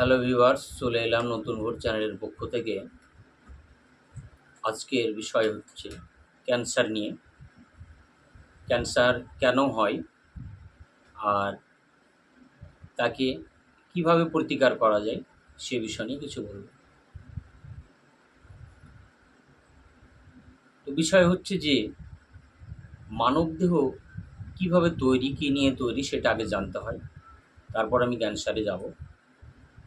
Hello viewers, চলে এলাম নতুন ভোট চ্যানেলের পক্ষ থেকে। আজকের বিষয় হচ্ছে ক্যান্সার নিয়ে। ক্যান্সার কেন হয় আর তাকে কীভাবে প্রতিকার করা যায়, সে বিষয় নিয়ে কিছু বলব। তো বিষয় হচ্ছে যে, মানবদেহ কীভাবে তৈরি, কী নিয়ে তৈরি সেটা আগে জানতে হয়। তারপর আমি ক্যান্সারে যাব।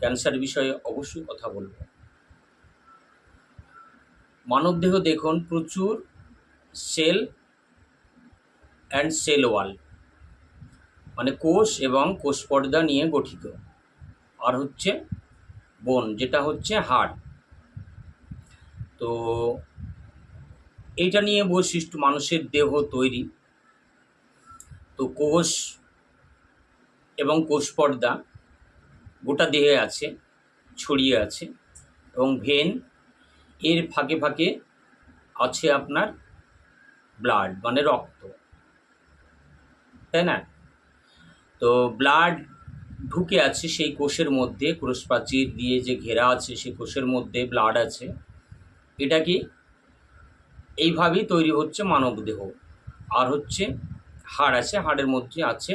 ক্যান্সার বিষয়ে অবশ্যই কথা বলব। মানবদেহ দেখুন, প্রচুর সেল অ্যান্ড সেল ওয়াল মানে কোষ এবং কোষ পর্দা নিয়ে গঠিত। আর হচ্ছে বোন যেটা হচ্ছে হাড় তো এইটা নিয়ে বৈশিষ্ট্য মানুষের দেহ তৈরি। তো কোষ এবং কোষ পর্দা গোটা দেহে আছে, ছড়িয়ে আছে এবং ভেন এর ফাঁকে ফাঁকে আছে আপনার ব্লাড মানে রক্ত। তাই না? তো ব্লাড ঢুকে আছে সেই কোষের মধ্যে কোষ প্রাচীর দিয়ে যে ঘেরা আছে সেই কোষের মধ্যে ব্লাড আছে। এটা কি? এইভাবেই তৈরি হচ্ছে মানবদেহ আর হচ্ছে হাড় আছে, হাড়ের মধ্যে আছে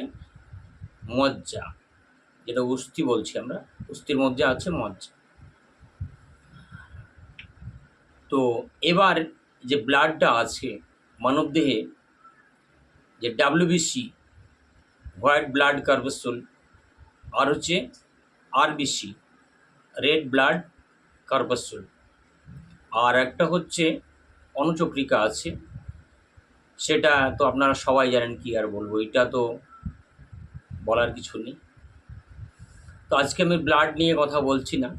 মজ্জা। যেটা অস্থি বলছি আমরা অস্থির মধ্যে আছে মজ্জা। তো এবার যে ব্লাডটা আছে, মানবদেহে, যে ডাব্লিউবিসি হোয়াইট ব্লাড কার্বসোল, আর হচ্ছে আরবিসি রেড ব্লাড কার্বসোল। আর একটা হচ্ছে অনুচক্রিকা আছে, সেটা তো আপনারা সবাই জানেন কি আর বলব, এটা তো বলার কিছু নেই। তো আজকে আমি ব্লাড নিয়ে কথা বলছি না।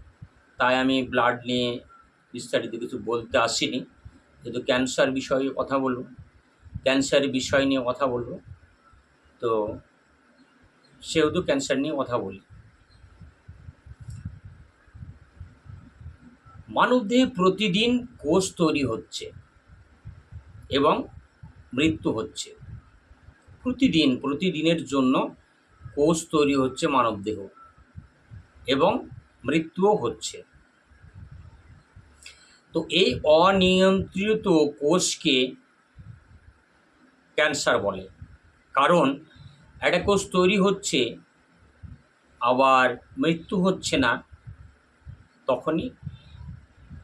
তাই আমি ব্লাড নিয়ে বিস্তারিত কিছু বলতে আসিনি। যেহেতু ক্যান্সার বিষয়ে কথা বলব ক্যান্সার বিষয় নিয়ে কথা বলব, তো সেহেতু ক্যান্সার নিয়ে কথা বলি। মানবদেহে প্রতিদিন কোষ তৈরি হচ্ছে এবং মৃত্যু হচ্ছে। প্রতিদিন, প্রতিদিনের জন্য কোষ তৈরি হচ্ছে মানবদেহ। এবং মৃত্যুও হচ্ছে। তো এই অনিয়ন্ত্রিত কোষকে ক্যান্সার বলে। কারণ একটা কোষ তৈরি হচ্ছে, আবার মৃত্যু হচ্ছে না, তখনই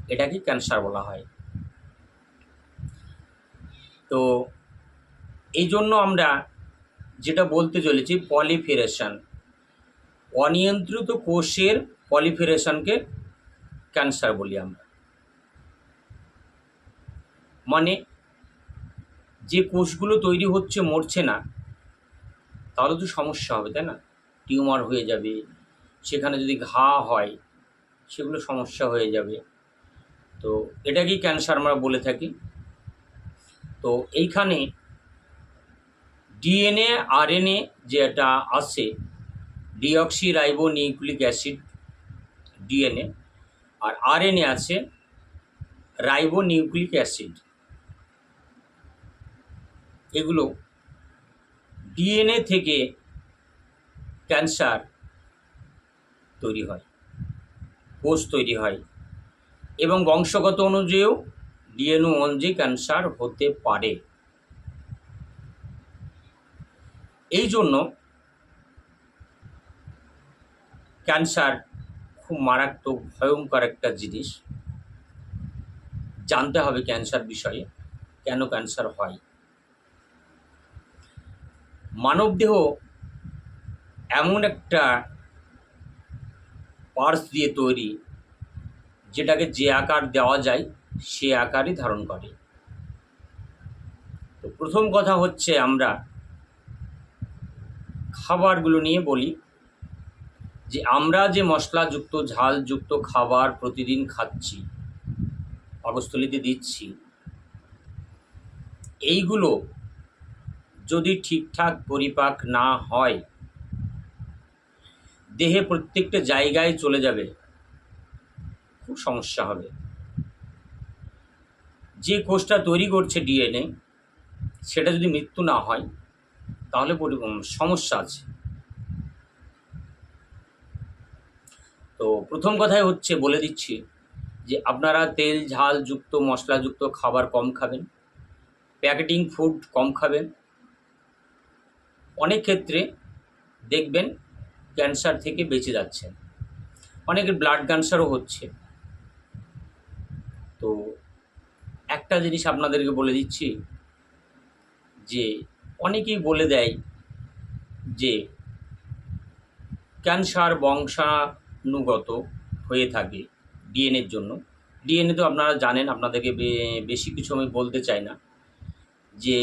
এটাকে ক্যান্সার বলা হয়। তো এই জন্য আমরা যেটা বলতে চলেছি, পলিফেরেশন। অনিয়ন্ত্রিত কোষের পলিফেরেশনকে ক্যান্সার বলি আমরা। মানে যে কোষগুলো তৈরি হচ্ছে মরছে না, তাহলে তো সমস্যা হবে, তাই না? টিউমার হয়ে যাবে, সেখানে যদি ঘা হয়, সেগুলো সমস্যা হয়ে যাবে। তো এটাকেই ক্যান্সার আমরা বলে থাকি। তো এইখানে ডিএনএ আরএনএ যেটা আসে deoxy ribo nucleic acid, DNA, আর আরএনএ আছে রাইবো নিউক্লিক অ্যাসিড। এগুলো ডিএনএ থেকে ক্যান্সার তৈরি হয়, কোষ তৈরি হয়, এবং বংশগত অনুযায়ীও ডিএনএ অনুযায়ী ক্যান্সার হতে পারে। এই জন্য ক্যান্সার খুব মারাত্মক, ভয়ঙ্কর একটা জিনিস। জানতে হবে ক্যান্সার বিষয়ে, কেন ক্যান্সার হয়। মানবদেহ এমন একটা পার্স দিয়ে তৈরি, যেটাকে যে আকার দেওয়া যায়, সে আকারই ধারণ করে। তো প্রথম কথা হচ্ছে আমরা খাবারগুলো নিয়ে বলি। যে আমরা যে মশলাযুক্ত, ঝালযুক্ত খাবার প্রতিদিন খাচ্ছি, পাকস্থলিতে দিচ্ছি, এইগুলো যদি ঠিকঠাক পরিপাক না হয়, দেহে প্রত্যেকটা জায়গায় চলে যাবে, খুব সমস্যা হবে। যে কোষটা তৈরি করছে ডিএনএ, সেটা যদি মৃত্যু না হয়, তাহলে সমস্যা আছে। তো প্রথম কথাই হচ্ছে বলে দিচ্ছি যে আপনারা তেল, ঝাল যুক্ত মশলাযুক্ত খাবার কম খাবেন, প্যাকেটিং ফুড কম খাবেন। অনেক ক্ষেত্রে দেখবেন ক্যান্সার থেকে বেঁচে যাচ্ছেন। অনেকের ব্লাড ক্যান্সারও হচ্ছে। তো একটা জিনিস আপনাদেরকে বলে দিচ্ছি যে অনেকেই বলে দেয় যে ক্যান্সার বংশানুগত হয়ে থাকে ডিএনএর জন্য। ডিএনএ তো আপনারা জানেন, আপনাদেরকে বেশি কিছু আমি বলতে চাই না। যে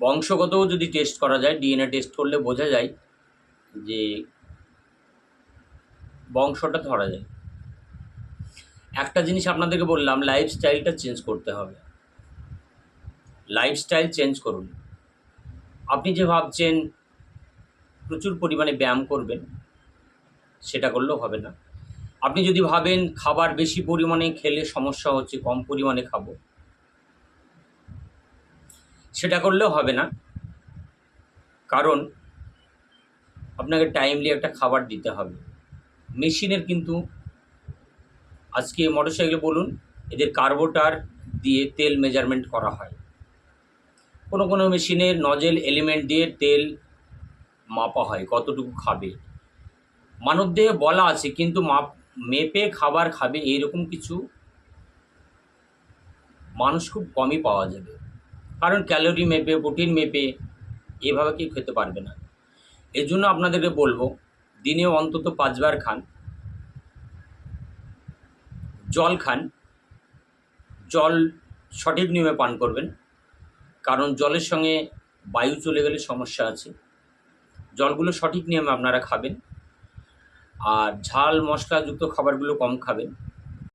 বংশগতও যদি টেস্ট করা যায় ডিএনএ টেস্ট করলে বোঝা যায় যে বংশটা ধরা যায়। একটা জিনিস আপনাদেরকে বললাম লাইফস্টাইলটা চেঞ্জ করতে হবে। লাইফস্টাইল চেঞ্জ করুন। আপনি যে ভাবছেন প্রচুর পরিমাণে ব্যায়াম করবেন সেটা করলেও হবে না। আপনি যদি ভাবেন খাবার বেশি পরিমাণে খেলে সমস্যা হচ্ছে, কম পরিমাণে খাব, সেটা করলেও হবে না। কারণ আপনাকে টাইমলি একটা খাবার দিতে হবে। মেশিনের কিন্তু আজকে মোটর মোটরসাইকেল বলুন, এদের কার্বোটার দিয়ে তেল মেজারমেন্ট করা হয়। কোনো কোনো মেশিনের নজেল এলিমেন্ট দিয়ে তেল মাপা হয়, কতটুকু খাবে। মানবদেহে বলা আছে, কিন্তু মাপ মেপে খাবার খাবে এইরকম কিছু মানুষ খুব কমই পাওয়া যাবে। কারণ ক্যালোরি মেপে, প্রোটিন মেপে এভাবে কেউ খেতে পারবে না। এর জন্য আপনাদেরকে বলব, দিনে অন্তত পাঁচবার খান। জল খান। জল সঠিক নিয়মে পান করবেন। কারণ জলের সঙ্গে বায়ু চলে গেলে সমস্যা আছে। জলগুলো সঠিক নিয়মে আপনারা খাবেন। আর ঝাল মশলাযুক্ত খাবারগুলো কম খাবেন।